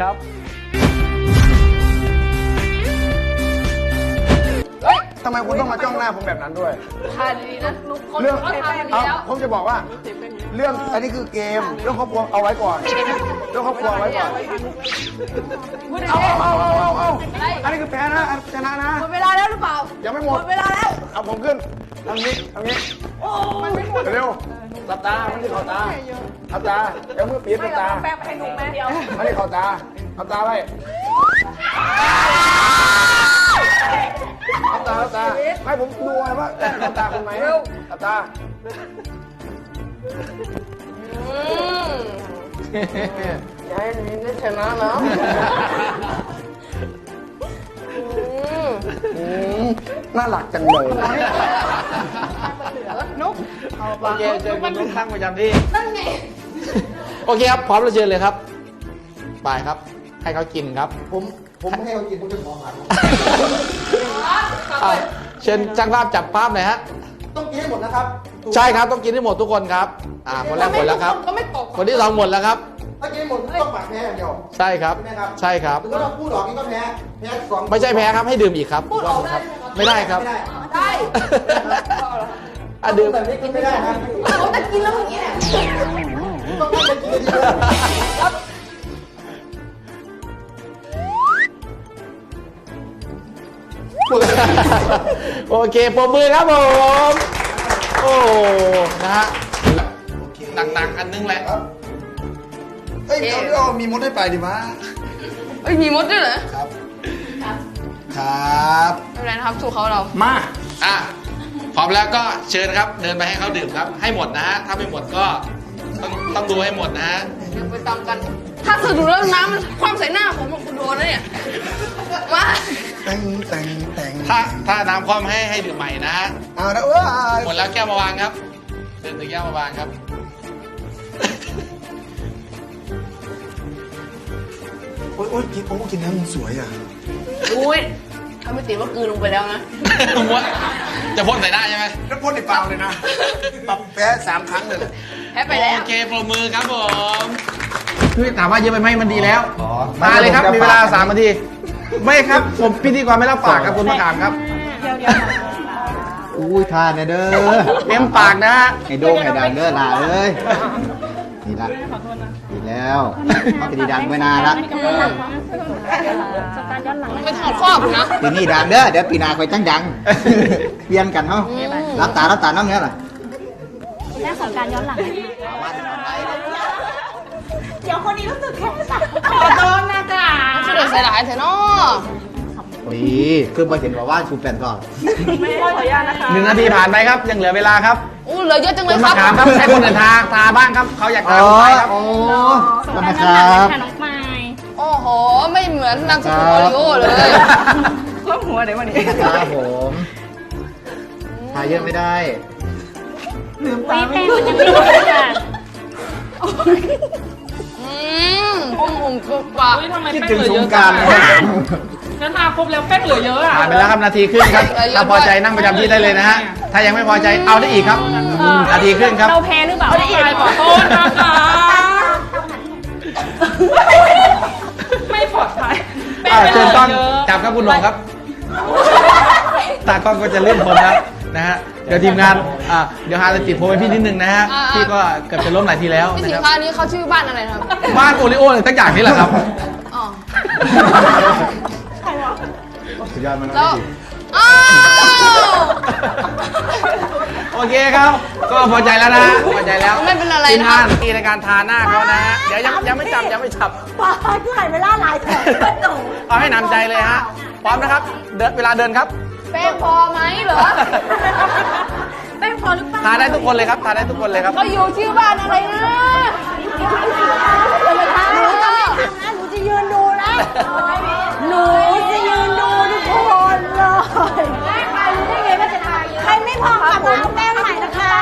ครับทำไมคุณต้องมาจ้องหน้าผมแบบนั้นด้วยทานดีนะนุกคนเรื่องเขาทำดีเอาแล้วผมจะบอกว่า เรื่องอันนี้คือเกม เรื่องครอบครัวเอาไว้ก่อน เรื่องครอบครัวเอาไว้ก่อนพูดเอาเองเอาเอาเอาเอาอันนี้คือแพ้นะอันชนะนะหมดเวลาแล้วหรือเปล่ายังไม่หหมมด ดเวลาแล้ว เอาผมขึ้นทำนี้ทำนี้เร็ว หลับตาไม่ได้เข้าตาหลับตาเดี๋ยวมือปีดหไม่ลับเราตาเอาแป้งไปให้นุกไหมเดียวไม่ได้เข้าตาหลับตาไว้หลับตาหลับตาให้ผมดูไงว่าแกล้งหลับตาคุณไหมหลับตาอย่าให้นุกได้ชนะนะอืมน่ารักจังเลย นุกโอเคเชิญคุณนุ๊กตั้งประจำที่ นั่นไงโอเคครับพร้อมแล้วเชิญเลยครับไปครับ ให้เขากินครับ ผมผมให้เขากินผมจะขอหาอะเชิญจ้างภาพจับภาพหน่อยฮะ ต้องกินให้หมดนะครับใช่ครับต้องกินให้หมดทุกคนครับ อ่าคนแรกหมดแล้วครับ ก็ไม่ตกคนที่สองหมดแล้วครับ ถ้ากินให้หมดต้องปากแพ้อย่างเดียว ใช่ครับ ใช่ไหมครับ ใช่ครับถ้าเราพูดออกนี่ก็แพ้แพ้สองไม่ใช่แพ้ครับให้ดื่มอีกครับพูดออกได้ไม่ได้ครับ ไม่ได้ ได้ อะดื่มแบบนี้กินไม่ได้ครับเขาจะกินแล้วเมื่อกี้เนี่ยต้องให้กินที่เดียวโอเคปรบมือครับผม โอ้นะฮะหนักๆอันนึงแหละเอ้ยเอาเอามีมดให้ไปดิวะเอ้ยมีมดด้วยเหรอ ครับ ครับไม่เป็นไรนะครับสู้เขาเรา มา อะ พร้อมแล้วก็เชิญครับ เดินไปให้เขาดื่มครับ ให้หมดนะฮะ ถ้าไม่หมดก็ต้องต้องดูให้หมดนะฮะ เดี๋ยวไปตามกัน ถ้าสะดุดแล้วน้ำมันคว่ำใส่หน้าผมผมโดนนะเนี่ย มาแต่งแต่งแต่งถ้าถ้าน้ำคว่ำให้ให้ดื่มใหม่นะฮะ เอาละเว้ยหมดแล้วแก้วมาวางครับ เดินถึงแก้วมาวางครับ โอ้ยโอ้ยกินโอ้กินน้ำมันสวยอะ อุ้ยถ้าไม่ติดว่ากลืนลงไปแล้วนะว่า จะพ่นใส่ได้ใช่ไหมแล้วพ่นในเปล่าเลยนะปรับแพ้สามครั้งเลยแพ้ไปแล้ว โอเคปรบมือครับผมคือถามว่าเยอะไปไหมมันดีแล้วอ๋อมาเลยครับมีเวลาสามนาทีไม่ครับผมพิธีกรไม่รับฝากครับคุณมะขามครับอุ้ยทานนะเด้อเต็มปากนะฮะไอ้โด่งไอ้ดังเด้อล่ะเอ้ยนี่ละดี แล้วเขาจะดีดังไว้นานละไปถอดครอบนะปีนี้ดังเด้อเดี๋ยวปีหน้าคอยจังดังเปลี่ยนกันเนาะรับตารับตาน้องเนี้ยล่ะแม่ของการย้อนหลังเดี๋ยวคนนี้รู้สึกแค่สักขอโทษนะจ๊ะช่วยเดือดใส่หลายเถอะเนาะ ดีคือมาเห็นว่าว่าชูแป้นก่อนไม่ขออนุญาตนะคะหนึ่งนาทีผ่านไปครับ ยังเหลือเวลาครับอู้เหลือเยอะจังเลคุยณคมะรับขามครับให้คนอื่นทาทาบ้างครับเขาอยากอ๋ทาอไปครับ โอ้ส่งขอบกาคุรณย้อนคหลังรับค่ะน้องไม้โอ้โห ไม่เหมือนนามสกุลโอริโอเลย ก็หัวเดี๋ยววันนี้ครับผมทาเยอะไม่ได้วีแป้งมันยังไม่หมดเลยค่ะอืมผมผมกรุบกว่าอุ๊ยทำไมคิดแป้งถึงเหลือสเยงอะกจัรางรอะเลย งั้นทาครบแล้วแป้งเหลือเยอะอะ ผ่านไปแล้วครับนาทีครึ่งครับ ถ้าพอใจนั่งประจำที่ได้เลยนะฮะ ถ้ายังไม่พอใจเอาได้อีกครับนาทีครึ่งครับเราแพ้หรือเปล่าไม่ได้ขอโทษนะคะไม่ปลอดภัยแป้งอ่าไม่เชิญเหต้ลือองเยอะจับครับคุณหลงครับ ตากล้องก็จะเลื่อนผมครับนะฮะ เดี๋ยวทีมงานอ่าเดี๋ยวหาจะติดโพลให้พี่นิดนึงนะฮะ อ่าพี่ก็เกือบจะล้มหลายทีแล้วพี่นะสิคนรับ ค้านี้เขาชื่อบ้านอะไรนะครับ บ้านโอริโออะไรสักอย่างนี่แหละครับ อ๋อ สุดยอดมากแล้วอ้าวโอเคครับ ก็พอใจแล้วนะฮะพอใจแล้วไม่เป็นอะไรทีมนะคงารันบทีในการทาหน้าเขานะฮะเดี๋ยวยังยังไม่จับยังไม่จับปาคือไหนเวลาหลายแถวก็โดดเอาให้หนำใจเลยฮะพร้อมนะครับ เดินเวลาเดินครับแป้งพอไหมเหรอแป้งพอหรือเปล่าทาได้ทุกคนเลยครับทาได้ทุกคนเลยครับเขาอยู่ชื่อบ้านอะไรนะจะมาทำหนูจะไม่ทำนะหนูจะยืนดูนะหนูจะยืนดูทุกคน เลยใครรู้ได้ไงว่าจะทายใครไม่พอกลับมาเอาแป้งใหม่นะคะ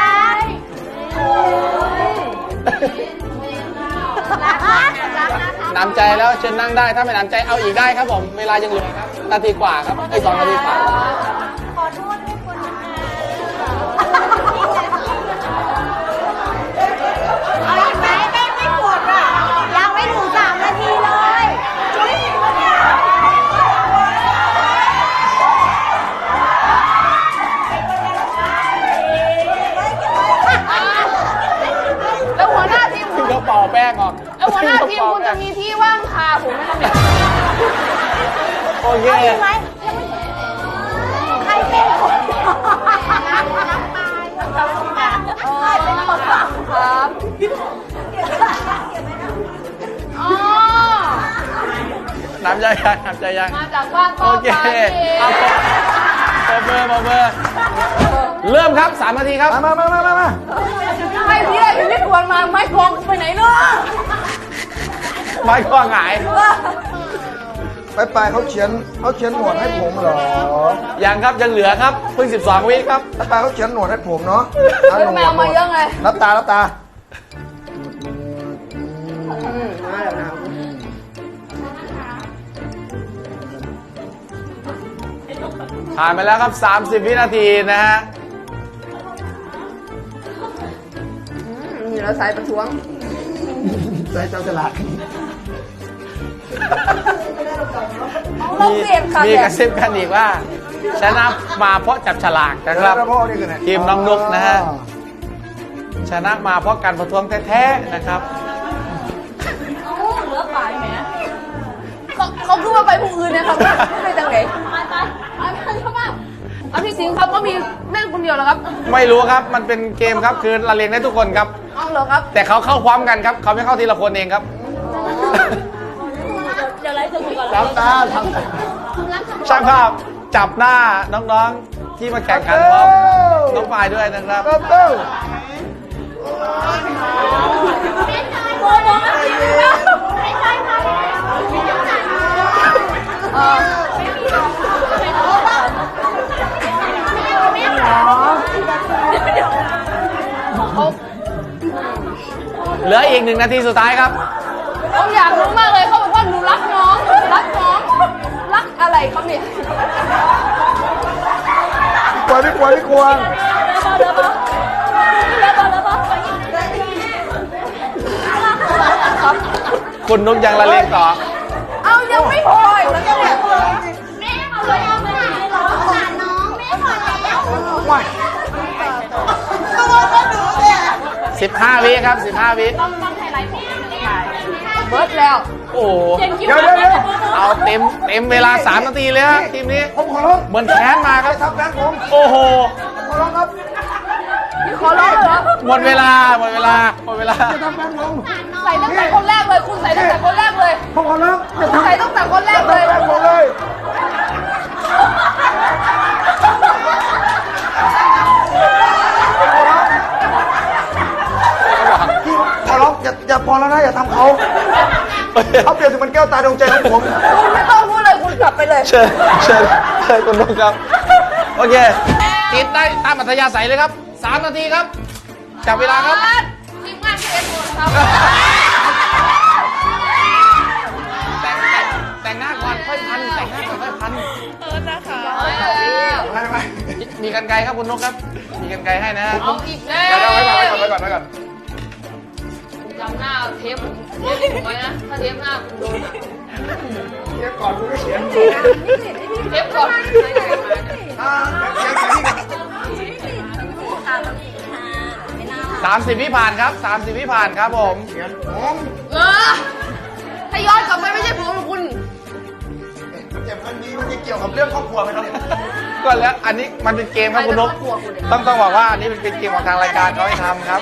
น้ำใจแล้วเชิญนั่งได้ถ้าไม่น้ำใจเอาอีกได้ครับผมเวลายังเหลือครับนาทีกว่าครับไอ้ยสองนาทีกว่า ทาผมไหมครับเนี่ยโอเคใช่ไหมใครเป็นคนใครเป็นคนทำครับอ๋อน้ำใจยังน้ำใจยังมาจากบ้านโอป้อเคปานี่เองเอาปอบเบอร์ปอบเบอร์เริ่มครับสามนาทีครับ มามามามามา ไม่พี่ได้พี่ไม่ควรมาไม่พองไปไหนเนาะไม้กว้างหงาย ไปไปเขาเขียนเขาเขียนหนวดให้ผมเหรอยังครับยังเหลือครับเพิ่ง 12 วิครับ ไปไปเขาเขียนหนวดให้ผมเนาะเฮ้ยแมวมาเยอะไง รับตารับตาผ่านไปแล้วครับ 30 วินาทีนะฮะ เราสายประท้วงใส่เจ้าฉลาดเราเปลี่ยนค่ะมีเนี่ยกระซิบกันอีกว่าชนะมาเพราะจับฉลากนะครับแล้วพ่อนี่คือไหนทีมน้องนุ๊กนะฮะชนะมาเพราะการประท้วงแท้ๆนะครับเขาเขาขึ้นมาไปผู้อื่นนะครับไม่ไปทางไหนเอาพี่สิงห์ครับก็มีเล่นคนเดียวเหรอครับ ไม่รู้ครับมันเป็นเกมครับคือละเลงได้ทุกคนครับ เอาเหรอครับ แต่เขาเข้าพร้อมกันครับ เขาไม่เข้าทีละคนเองครับรับตาทำช่างภาพจับหน้าน้องๆที่มาแข่งขันพร้อมน้องปายด้วยนะครับ เต้าเต้าเออเหลืออีกหนึ่งนาทีสุดท้ายครับเขาอยากรู้มากเลยเขาบอกว่าหนูรักน้องรักน้องรักอะไรเขาเนี่ยกลัวไม่กลัวไม่กลัวคุณนุ๊กยังละเลงต่อ 15วิครับ15วิเบิร์ดแล้ว โอ้โหเดี๋ยวเดี๋ยวเดี๋ยวเอาเต็มเต็มเวลา3นาทีเลยฮะทีมนี้ผมขอร้องเหมือนแค้นมาครับทำแฟนผมโอ้โหขอร้องครับนี่ขอร้องเลยเหรอหมดเวลาหมดเวลาหมดเวลาทำแฟนผมใส่ตั้งแต่คนแรกเลยคุณใส่ตั้งแต่คนแรกเลยผมขอร้องอย่าทำใส่ตั้งแต่คนแรกทำเลย พอแล้วนะอย่าทำเขาเขาเปรียบเสมือนแก้วตาดวงใจของผมคุณไม่ต้องพูดเลยคุณกลับไปเลยเชิญเชิญเชิญคุณนุ๊กครับ โอเค ติดได้ตามอัธยาศัยเลยครับ 3 นาทีครับ จับเวลาครับทีมงานที่เอ็นโดนครับแต่งแต่งแต่งหน้าก่อนค่อยพันแต่งหน้าก่อนค่อยพันไปไปมีกันไกรครับคุณนกครับ มีกันไกรให้นะฮะเอาอีกแล้วเดี๋ยวเดี๋ยวไว้ก่อนไว้ก่อนไว้ก่อนไว้ก่อนจำหน้าเทปผมเทปผมไว้นะ ถ้าเทปหน้าคุณโดนเดี๋ยวก่อนกูไม่เขียนเทปก่อนอ่าเดี๋ยวเขียนเขียนนี่ก่อน30วิผ่านครับ30วิผ่านครับผม เขียนผมเออถ้าย้อนกลับไปไม่ใช่ผมหรอกคุณ เจ็บมันนี้มันจะเกี่ยวกับเรื่องครอบครัวไหมครับก็แล้วอันนี้มันเป็นเกมครับคุณนกต้องต้องบอกว่าอันนี้เป็นเกมของทางรายการเขาให้ทำครับ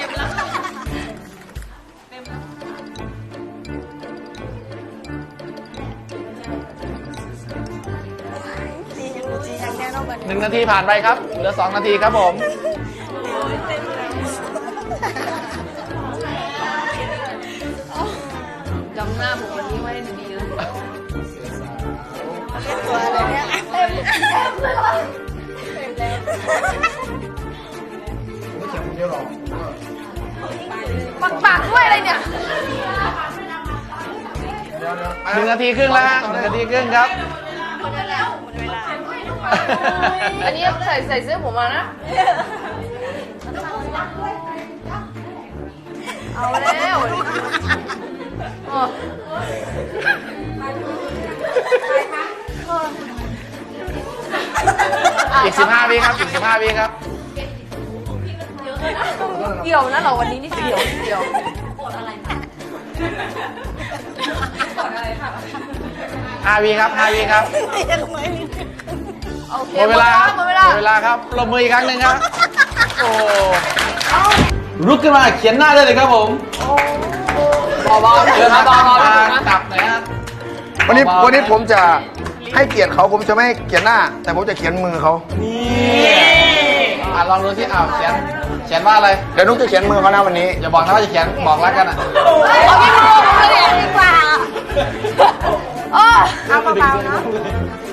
นึ่งนาทีผ่านไปครับ เหลือสองนาทีครับผมจำหน้าผมวันนี้ไว้ให้ดีๆนะไม่เขียนคนเดียวหรอกปักปากด้วยอะไรเนี่ยเดี๋ยวเดี๋ยวหนึ่งนาทีครึ่งแล้วฮะหนึ่งนาทีครึ่งครับ อันนี้ใส่ใส่เสื้อผมมานะ เอาแล้วเอออีก15วิครับอีก15วิครับเกี่ยวนะเราวันนี้นี่เกี่ยวเกี่ยวห้าวีครับห้าวีครับ โอเคหมดเวลาครับหมดเวลาหมดเวลาครับปรบมืออีกครั้งหนึ่งครับโอ้ลุกขึ้นมาเขียนหน้าได้เลยครับผมเบาๆเดินมาเบาๆมาเบาๆนะตับหน่อยฮะ วันนี้วันนี้ผมจะให้เกียรติเขาผมจะไม่เขียนหน้า แต่ผมจะเขียนมือเขานี่อะลองดูที่อ้าวเขียนเขียนว่าอะไรเดี๋ยวนุ๊กจะเขียนมือเขานะวันนี้ อย่าบอกนะว่าจะเขียนบอกรักกันอะเอาพี่พูดมาเลยดีกว่าโอ้เอาเบาๆนะเอาละ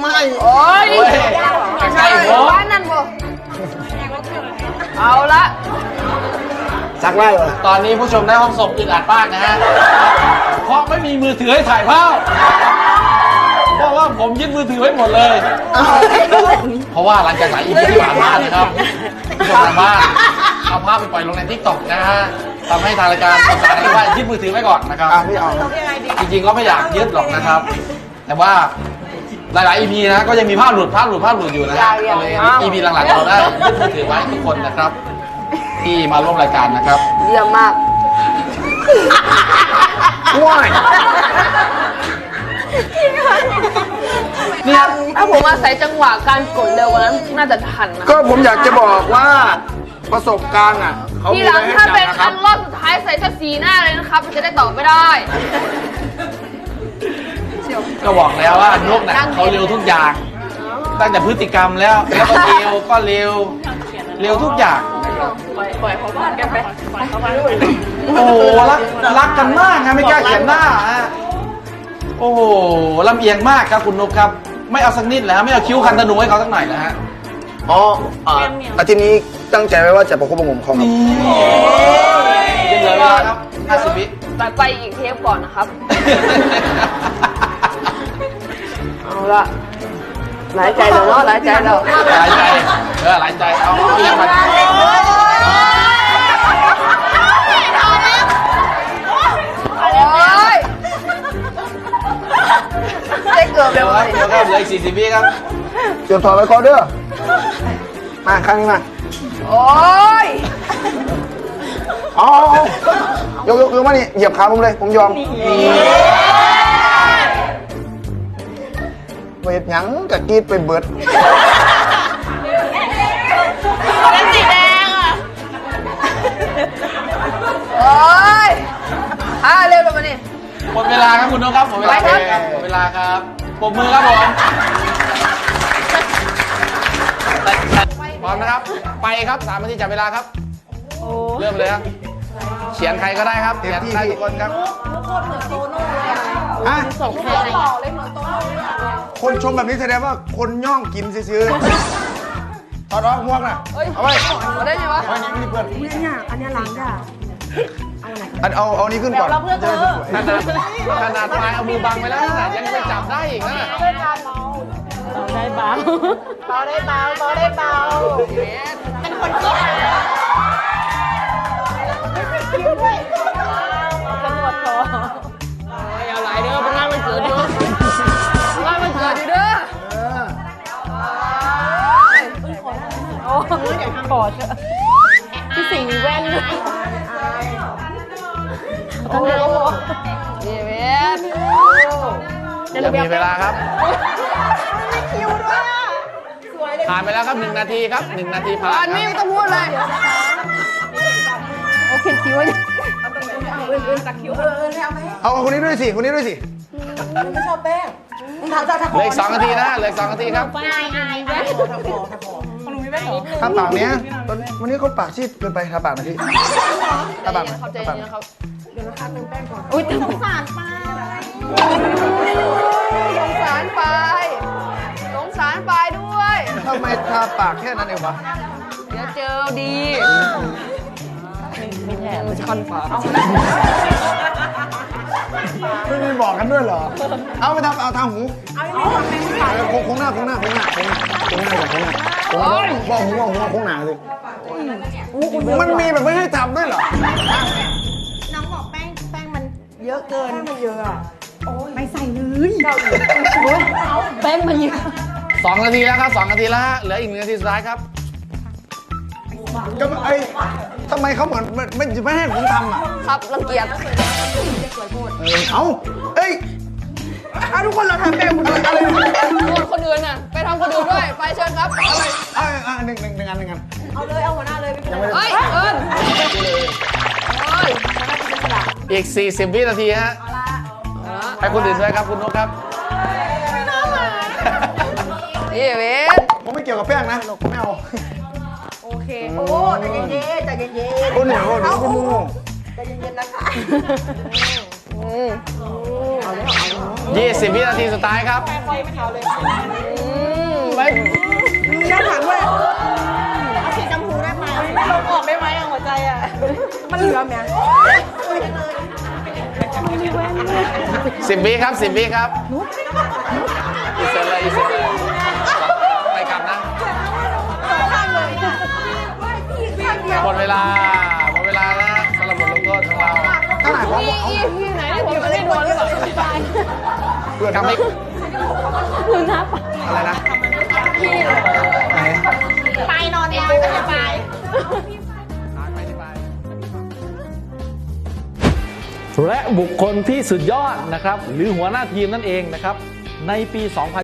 ไม่โอ้ยเฮ้ยใกล้ๆผมบ้านนั่นบ่เอาละสักไล่เหรอตอนนี้ผู้ชมในห้องส่งอึดอัดมากนะฮะ เพราะไม่มีมือถือให้ถ่ายภาพ เพราะว่าผมยึดมือถือไว้หมดเลย เพราะว่าหลังจากหลายอีพีที่ผ่านมานะครับผู้ชมทางบ้านเอาภาพไปปล่อยลงในทิกตอกนะฮะ ทำให้ทางรายการประกาศให้ว่ายึดมือถือไว้ก่อนนะครับ อะพี่เอาจริงๆก็ไม่อยากยึดหรอกนะครับ แต่ว่าหลายๆ EP นะก็ยังมีภาพหลุดภาพหลุดภาพหลุดอยู่นะฮะก็เลย EP หลังๆเราได้ยึดมือถือไว้ทุกคนนะครับ ที่มาร่วมรายการนะครับ เยี่ยมมาก ว้ายเนี่ย ถ้าผมอาศัยจังหวะการกดเร็วกว่านั้นน่าจะทันนะ ก็ผมอยากจะบอกว่า ประสบการณ์อะเขาทีมีหลัไว้งให้ถ้าจับเป็นนะคอัรับ นรอบสุดท้ายใส่สักสีหน้าเลยนะครับมันจะได้ตอบไม่ได้ก็บอกแล้วว่านุกเนี่ยเขาเร็วทุกอย่าง ตั้งแต่พฤติกรรมแล้ว แล้วก็เร็วก็เร็ว เร็วทุกอย่าง ปล่อยเขาบ้านกันไปปล่อยเขาบ้านโอ้โหรักรักกันมากนะไม่กล้าเขียนหน้าฮะโอ้โหลำเอียงมากครับคุณนุกครับ ไม่เอาสักนิดเลยฮะไม่เอาคิ้วคันธนูให้เขาสักหน่อยนะฮะ อ๋ออ่าอาทิตย์นี้ตั้งใจไว้ว่าจะประคบประหงมเขาครับยังเหลือเวลาครับ50วิตัดไปอีกเทปก่อนนะครับ เอาละหลายใจเดี๋ยวเนาะหลายใจเราหลายใจ เออหลายใจ เอาเอาเรียกมันโอ้ยได้เกือบเร็เร็ววครับเร็วครับเหลืออีก40วิครับเตรียมถอดไว้คอเด้อ มาข้างนี้มาโอ้ยเอาเอาเอายกยกยกมานี่เหยียบขาผมเลย ผมยอมเวทหยังกับกรีดไปเบิดเป็นสีแดงอะ โอ้ยอ่าเร็วแบบนี้หมดเวลาครับคุณนุกครับหมดเวลาไปครับ หมดเวลาครับปรบมือครับผม พร้อมนะครับ ไปครับสามนาทีจับเวลาครับเริ่มเลยครับ เขียนใครก็ได้ครับ เขียนได้ทุกคนครับฮะคนชมแบบนี้แสดงว่าคนย่องกินซื้อๆถอดออกหมวกน่ะ เฮ้ยเอาไว้เอาได้ไงวะ เอาไว้นี่ไม่ได้เพื่อนเนี่ยอันเนี้ยล้างจ้ะอันเอาเอานี้ขึ้นก่อนจะได้สวยขนาดขนาดปลายเอามือบังไปแล้วขนาดยังไปจับได้อีกนะ ได้บ้างเบาได้เบาเบาได้เบาเป็นคนขี้อายคิ้วด้วยจังหวัดคอเอาหลายเด้อเป็นงานมันเกิดอยู่งานมันเกิดอยู่เด้อโอ้เดี๋ยวขอเถอะพี่สิงห์มีแว่นด้วยโอ้โหนี่เว้ยยังมีเวลาครับ ผ่านไปแล้วครับหนึ่งนาทีครับหนึ่งนาทีผ่านอันคนี้รับไม่ต้องพูดเลยโอเคคิ้วเอาเอาคนนี้ด้วยสิคนนี้ด้วยสิไม่ชอบแป้งมึงถามจากเหลืออีกสองนาทีนะเหลืออีกสองนาทีครับอายอายแป้งทาปากเนี้ยตอนวันนี้เขาปากซีดเกินไปทาปากหน่อยพี่ทาปากหน่อยเข้าใจทาปากเย็นนะครับอุ้ยสงสารป้าสงสารไปสำไมทาปากแค่นั้นเองวะเดี๋ยวเจอดีไม่แถมมันจะคันฝาไม่มีบอกกันด้วยเหรอ เอาไปทำเอาทางหูเอาโค้งโค้งหน้าโค้งหน้าโค้งหน้าโค้งหน้าโค้งหน้าก่อนโค้งหน้าโค้งหน้าบอกหูบอกหูเอาโค้งหน้าสิมันมีแบบไม่ให้ทำด้วยเหรอ น้องบอกแป้งแป้งมันเยอะเกินมันเยอะอะไม่ใส่เลยแป้งมันเยอะ สองนาทีแล้วครับสองนาทีแล้วฮะเหลืออีกหนึ่งนาทีสุดท้ายครับก็ไอ้ทำไมเขาเหมือนไม่ไม่ไม่ให้ผมทำอะ ครับรังเกียจเออเอาเอ้ยอะทุกคนเราทำแบบคนอื่นโดนคนอื่นน่ะ ไปทำคนอื่นด้วย ไปเชิญครับเอาเลยเอ้ยอะหนึ่งหนึ่งหนึ่งอันหนึ่งอันเอาเลย เอาหัวหน้าเลยไม่เป็นไรเฮ้ยเอิญเฮ้ยอีก 40 วินาทีฮะให้คนอื่นด้วยครับคุณนกครับนี่เวนผมไม่เกี่ยวกับแป้งนะผมไม่เอาโอเค โอ้ใจเย็นๆใจเย็นคนเหนียวเดี๋ยวคุณมูๆใจเย็นๆนะคะ20วินาทีสุดท้ายครับไปมีด้านหลังด้วยเอาสีชมพูได้ไหมไม่ลงออกได้ไหมอะหัวใจอะมันเหลือไหม10วิครับ10วิครับ ลาหมดเวลาแล้วนะสำหรับบทลงโทษของเราข้างหลังผมอีอีที่ไหนที่ผมจะไม่โดนหรือเปล่าเพื่อนกลับไปคือนะอะไรนะไหนไปนอนแล้วก็จะไปและบุคคลที่สุดยอดนะครับ หรือหัวหน้าทีมนั่นเองนะครับ ในปี 2000